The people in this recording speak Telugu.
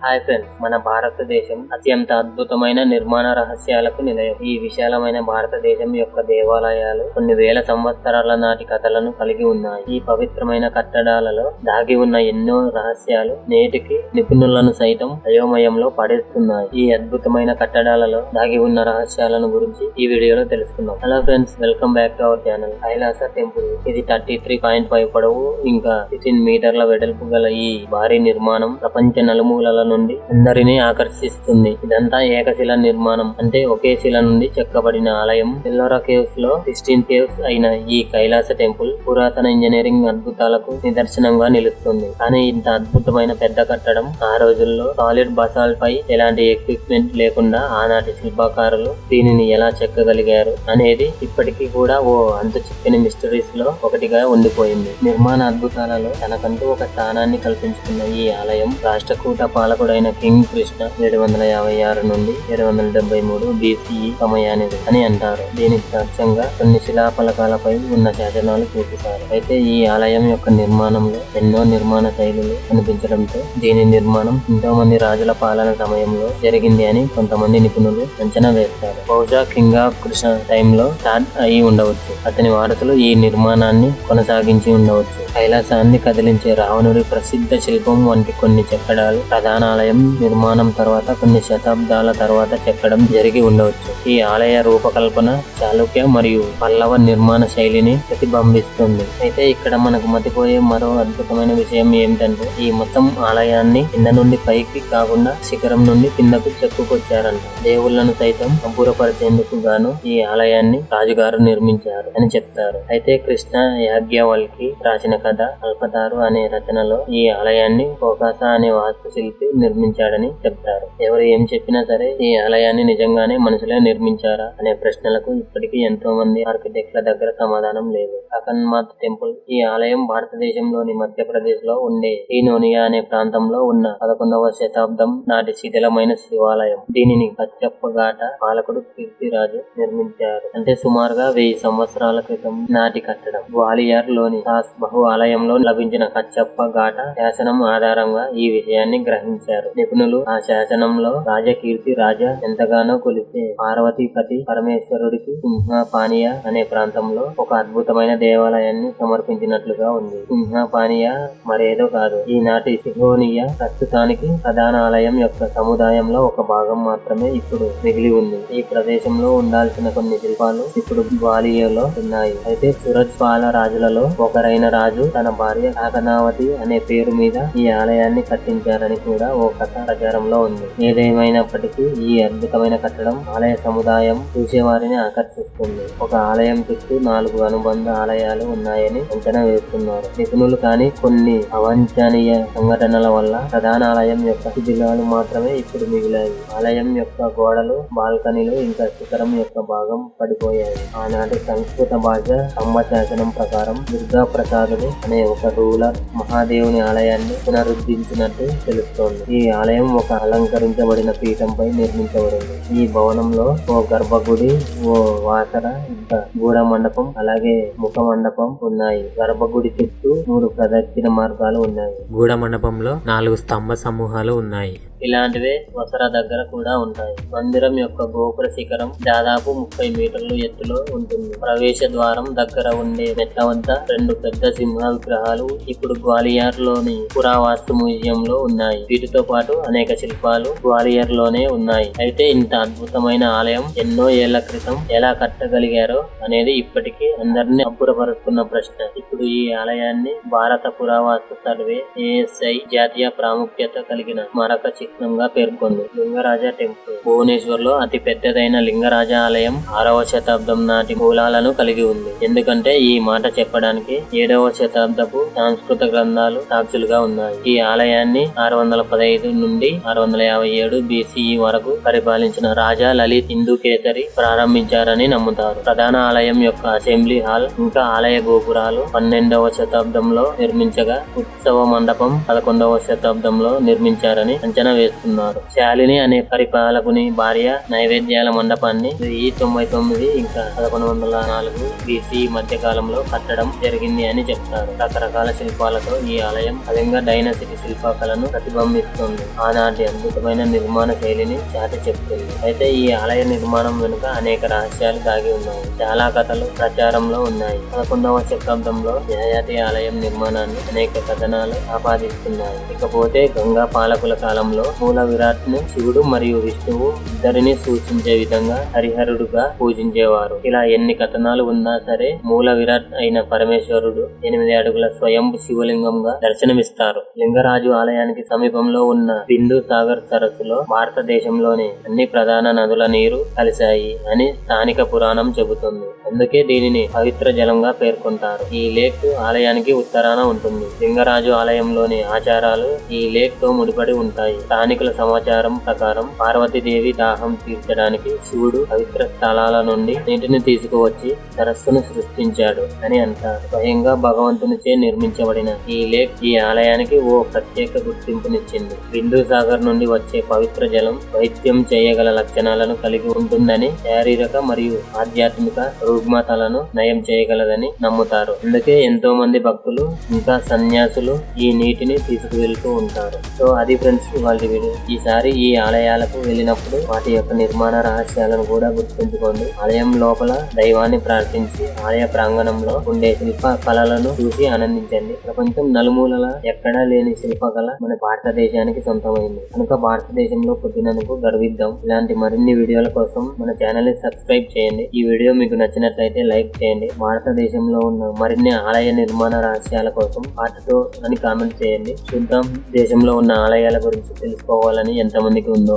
హాయ్ ఫ్రెండ్స్ మన భారతదేశం అత్యంత అద్భుతమైన నిర్మాణ రహస్యాలకు నిలయం. ఈ విశాలమైన భారతదేశం యొక్క దేవాలయాలు కొన్ని వేల సంవత్సరాల నాటి కథలను కలిగి ఉన్నాయి. ఈ పవిత్రమైన కట్టడాలలో దాగి ఉన్న ఎన్నో రహస్యాలు నేటికి నిపుణులను సైతం అయోమయంలో పడేస్తున్నాయి. ఈ అద్భుతమైన కట్టడాలలో దాగి ఉన్న రహస్యాలను గురించి ఈ వీడియోలో తెలుసుకుందాం. Hello friends welcome back to our channel Kailasa temple ఇది థర్టీ త్రీ పాయింట్ ఫైవ్ పొడవు ఇంకా ఫిఫ్టీన్ మీటర్ల వెడల్పు గల ఈ భారీ నిర్మాణం ప్రపంచ నలుమూలల నుండి? అందరినీ ఆకర్షిస్తుంది. ఇదంతా ఏకశిల నిర్మాణం. అంటే ఒకే శిల నుండి చెక్కబడిన ఆలయం. ఎల్లోరా కేవ్స్లో సిక్స్టీన్ కేవ్స్ అయిన ఈ కైలాస టెంపుల్ పురాతన ఇంజనీరింగ్ అద్భుతాలకు నిదర్శనంగా నిలుస్తుంది. కానీ ఇంత అద్భుతమైన పెద్ద కట్టడం ఆ రోజుల్లో సాలిడ్ బసాల్ పై ఎలాంటి ఎక్విప్మెంట్ లేకుండా ఆనాటి శిల్పకారులు దీనిని ఎలా చెక్కగలిగారు అనేది ఇప్పటికీ కూడా ఓ అంతు చిక్కని మిస్టరీస్లో ఒకటిగా ఉండిపోయింది. నిర్మాణ అద్భుతాలలో తనకంటూ ఒక స్థానాన్ని కల్పించుకున్న ఈ ఆలయం రాష్ట్రకూట పాలకుడైన కింగ్ కృష్ణ ఏడు వందల యాభై ఆరు నుండి ఏడు వందల డెబ్బై మూడు బీసీఈ సమయానిది అని అంటారు. దీనికి సాక్ష్యంగా కొన్ని శిలాఫలకాలపై ఉన్న శాసనాలు చూపుతారు అయితే ఈ ఆలయం యొక్క నిర్మాణంలో ఎన్నో నిర్మాణ శైలులు కనిపించడంతో దీని నిర్మాణం ఎంతో మంది రాజుల పాలన సమయంలో జరిగింది అని కొంతమంది నిపుణులు అంచనా వేస్తారు. బహుశా కింగ్ ఆఫ్ కృష్ణ టైంలో స్టార్ట్ అయి ఉండవచ్చు. అతని వారసులు ఈ నిర్మాణాన్ని కొనసాగించి ఉండవచ్చు. కైలాసాన్ని కదిలించే రావణుడి ప్రసిద్ధ శిల్పం వంటి కొన్ని చెక్కడాలు ప్రధాన ఆలయం నిర్మాణం తర్వాత కొన్ని శతాబ్దాల తర్వాత చెక్కడం జరిగి ఉండవచ్చు. ఈ ఆలయ రూపకల్పన చాళుక్య మరియు పల్లవ నిర్మాణ శైలిని ప్రతిబింబిస్తుంది. అయితే ఇక్కడ మనకు మతిపోయే మరో అద్భుతమైన విషయం ఏమిటంటే ఈ మొత్తం ఆలయాన్ని కింద నుండి పైకి కాకుండా శిఖరం నుండి కిందకు చెక్కుకొచ్చారంట. దేవుళ్ళను సైతం అబ్బురపరిచేందుకు గాను ఈ ఆలయాన్ని రాజుగారు నిర్మించారు అని చెప్తారు. అయితే కృష్ణ యాజ్ఞవల్కి రాసిన కథ అల్పతారు అనే రచనలో ఈ ఆలయాన్ని కోకాస అనే వాస్తుశిల్పి నిర్మించాడని చెప్తారు. ఎవరు ఏం చెప్పినా సరే ఈ ఆలయాన్ని నిజంగానే మనుషులే నిర్మించారా అనే ప్రశ్నలకు ఇప్పటికీ ఎంతో మంది ఆర్కిటెక్ట్ల దగ్గర సమాధానం లేదు. అకన్మాత్ టెంపుల్ ఈ ఆలయం భారతదేశంలోని మధ్యప్రదేశ్లో ఉండే ఈనోనియా అనే ప్రాంతంలో ఉన్న పదకొండవ శతాబ్దం నాటి శిథిలమైన శివాలయం. దీనిని కచ్చప్ప ఘాట పాలకుడు కీర్తిరాజు నిర్మించారు. అంటే సుమారుగా వెయ్యి సంవత్సరాల క్రితం నాటి కట్టడం. గ్వాలియర్లోని బహు ఆలయంలో లభించిన కచ్చప్ప ఘాట శాసనం ఆధారంగా ఈ విషయాన్ని గ్రహించారు. నిపుణులు ఆ శాసనంలో రాజకీర్తి రాజా ఎంతగానో కొలిసే పార్వతీపతి పరమేశ్వరుడికి సింహపానీయ అనే ప్రాంతంలో ఒక అద్భుతమైన దేవాలయాన్ని సమర్పించినట్లుగా ఉంది. సింహపానీయ మరేదో కాదు ఈనాటి సిహోనియ ప్రస్తుతానికి ప్రధాన ఆలయం యొక్క సముదాయంలో ఒక భాగం మాత్రమే ఇప్పుడు మిగిలి ఉంది. ఈ ప్రదేశంలో ఉండాల్సిన కొన్ని శిల్పాలు ఇప్పుడు గ్వాలియర్లో ఉన్నాయి. అయితే సురజ్ పాల రాజులలో ఒకరైన రాజు తన భార్య కాకనావతి అనే పేరు మీద ఈ ఆలయాన్ని కట్టించారని కూడా ఓ కథ ప్రచారంలో ఉంది. ఏదేమైనప్పటికీ ఈ అద్భుతమైన కట్టడం ఆలయ సముదాయం చూసేవారిని ఆకర్షిస్తుంది. ఒక ఆలయం చుట్టూ నాలుగు అనుబంధ ఆలయాలు ఉన్నాయని అంచనా వేస్తున్నారు. నిపుణులు కానీ కొన్ని అవాంఛనీయ సంఘటనల వల్ల ప్రధాన ఆలయం యొక్క శిథిలాలు మాత్రమే ఇప్పుడు మిగిలాయి. ఆలయం యొక్క గోడలు బాల్కనీలు ఇంకా శిఖరం యొక్క భాగం పడిపోయాయి. ఆనాటి సంస్కృత భాష కమ్మ శాసనం ప్రకారం దుర్గా ప్రసాదుడు అనే ఒక రూలర్ మహాదేవుని ఆలయాన్ని పునరుద్ధరించినట్టు తెలుస్తోంది. ఈ ఆలయం ఒక అలంకరించబడిన పీఠంపై నిర్మించబడింది. ఈ భవనంలో ఓ గర్భగుడి ఓ వాసర గూడ మండపం అలాగే ముఖ మండపం ఉన్నాయి. గర్భగుడి చుట్టూ మూడు ప్రదక్షిణ మార్గాలు ఉన్నాయి. గూడ మండపంలో నాలుగు స్తంభ సమూహాలు ఉన్నాయి. ఇలాంటివే వసరా దగ్గర కూడా ఉంటాయి. మందిరం యొక్క గోపుర శిఖరం దాదాపు ముప్పై మీటర్లు ఎత్తులో ఉంటుంది. ప్రవేశ ద్వారం దగ్గర ఉండే మెట్ల వద్ద రెండు పెద్ద సింహ విగ్రహాలు ఇప్పుడు గ్వాలియర్లోని పురావాస్తు మ్యూజియం లో ఉన్నాయి. వీటితో పాటు అనేక శిల్పాలు గ్వాలియర్లోనే ఉన్నాయి. అయితే ఇంత అద్భుతమైన ఆలయం ఎన్నో ఏళ్ళ క్రితం ఎలా కట్టగలిగారో అనేది ఇప్పటికీ అందరినీ అబ్బురపరుస్తున్న ప్రశ్న. ఇప్పుడు ఈ ఆలయాన్ని భారత పురావాస్తు సర్వే ఏఎస్ఐ జాతీయ ప్రాముఖ్యత కలిగిన స్మారక చిహ్నంగా పేర్కొంది. లింగరాజ టెంపుల్. భువనేశ్వర్లో అతి పెద్దదైన లింగరాజ ఆలయం ఆరవ శతాబ్దం నాటి మూలాలను కలిగి ఉంది. ఎందుకంటే ఈ మాట చెప్పడానికి ఏడవ శతాబ్దపు సంస్కృత గ్రంథాలు సాక్షులుగా ఉన్నాయి. ఈ ఆలయాన్ని ఆరు వందల పదహైదు నుండి ఆరు వందల యాభై ఏడు బీసీఈ వరకు పరిపాలించిన రాజా లలిత్ హిందూ కేసరి ప్రారంభించారని నమ్ముతారు. ప్రధాన ఆలయం యొక్క అసెంబ్లీ హాల్ ఇంకా ఆలయ గోపురాలు పన్నెండవ శతాబ్దంలో నిర్మించగా ఉత్సవ మండపం పదకొండవ శతాబ్దంలో నిర్మించారని అంచనా వేస్తున్నారు. శాలిని అనే పరిపాలకుని భార్య నైవేద్యాల మండపాన్ని వెయ్యి తొంభై తొమ్మిది ఇంకా పదకొండు వందల నాలుగు బీసీ మధ్య కాలంలో కట్టడం జరిగింది అని చెప్తారు. రకరకాల శిల్పాలతో ఈ ఆలయం అదంగా డైనసిటీ శిల్పకళను ప్రతిబింబిస్తుంది. ఆనాటి అద్భుతమైన నిర్మాణ శైలిని చాటి చెప్తుంది. అయితే ఈ ఆలయ నిర్మాణం వెనుక అనేక రహస్యాలు దాగి ఉన్నాయి. చాలా కథలు ప్రచారంలో ఉన్నాయి. పదకొండవ శతాబ్దంలో న్యాయాతి ఆలయం నిర్మాణాన్ని అనేక కథనాలు ఆపాదిస్తున్నాయి. ఇకపోతే గంగా పాలకుల కాలంలో మూల విరాట్ను శివుడు మరియు విష్ణువు ఇద్దరిని సూచించే విధంగా హరిహరుడుగా పూజించేవారు. ఇలా ఎన్ని కథనాలు ఉన్నా సరే మూల విరాట్ అయిన పరమేశ్వరుడు ఎనిమిది అడుగుల స్వయం శివలింగంగా దర్శనమిస్తారు. లింగరాజు ఆలయానికి సమీపంలో ఉన్న బిందు సాగర్ సరస్సులో భారతదేశంలోని అన్ని ప్రధాన నదుల నీరు కలిశాయి అని స్థానిక పురాణం చెబుతుంది. అందుకే దీనిని పవిత్ర జలంగా పేర్కొంటారు. ఈ లేక్ ఆలయానికి ఉత్తరాన ఉంటుంది. లింగరాజు ఆలయంలోని ఆచారాలు ఈ లేక్తో ముడిపడి ఉంటాయి. స్థానికుల సమాచారం ప్రకారం పార్వతీదేవి దాహం తీర్చడానికి శివుడు పవిత్ర స్థలాల నుండి నీటిని తీసుకువచ్చి సరస్సును సృష్టించాడు అని అంటారు. స్వయంగా భగవంతునిచే నిర్మించబడిన ఈ లేక్ ఈ ఆలయానికి ఓ ప్రత్యేక గుర్తింపునిచ్చింది. బిందు సాగర్ నుండి వచ్చే పవిత్ర జలం వైద్యం చేయగల లక్షణాలను కలిగి ఉంటుందని శారీరక మరియు ఆధ్యాత్మిక రుగ్మతలను నయం చేయగలదని నమ్ముతారు. అందుకే ఎంతో మంది భక్తులు ఇంకా సన్యాసులు ఈ నీటిని తీసుకువెళ్తూ ఉంటారు. సో అది ఫ్రెండ్స్ వాళ్ళు వీడియో ఈసారి ఈ ఆలయాలకు వెళ్ళినప్పుడు వాటి యొక్క నిర్మాణ రహస్యాలను కూడా గుర్తుంచుకోండి. ఆలయం లోపల దైవాన్ని ప్రార్థించి ఆలయ ప్రాంగణంలో ఉండే శిల్ప కళలను చూసి ఆనందించండి. ప్రపంచం నలుమూలల ఎక్కడా లేని శిల్పకళ మన భారతదేశానికి సొంతమైంది. కనుక భారతదేశంలో పుట్టినందుకు గర్విద్దాం. ఇలాంటి మరిన్ని వీడియోల కోసం మన ఛానల్ని సబ్స్క్రైబ్ చేయండి. ఈ వీడియో మీకు నచ్చినట్లయితే లైక్ చేయండి. భారతదేశంలో ఉన్న మరిన్ని ఆలయ నిర్మాణ రహస్యాల కోసం పార్ట్ టూ అని కామెంట్ చేయండి. చూద్దాం. దేశంలో ఉన్న ఆలయాల గురించి తెలుసుకోవాలని ఎంతమందికి ఉందో.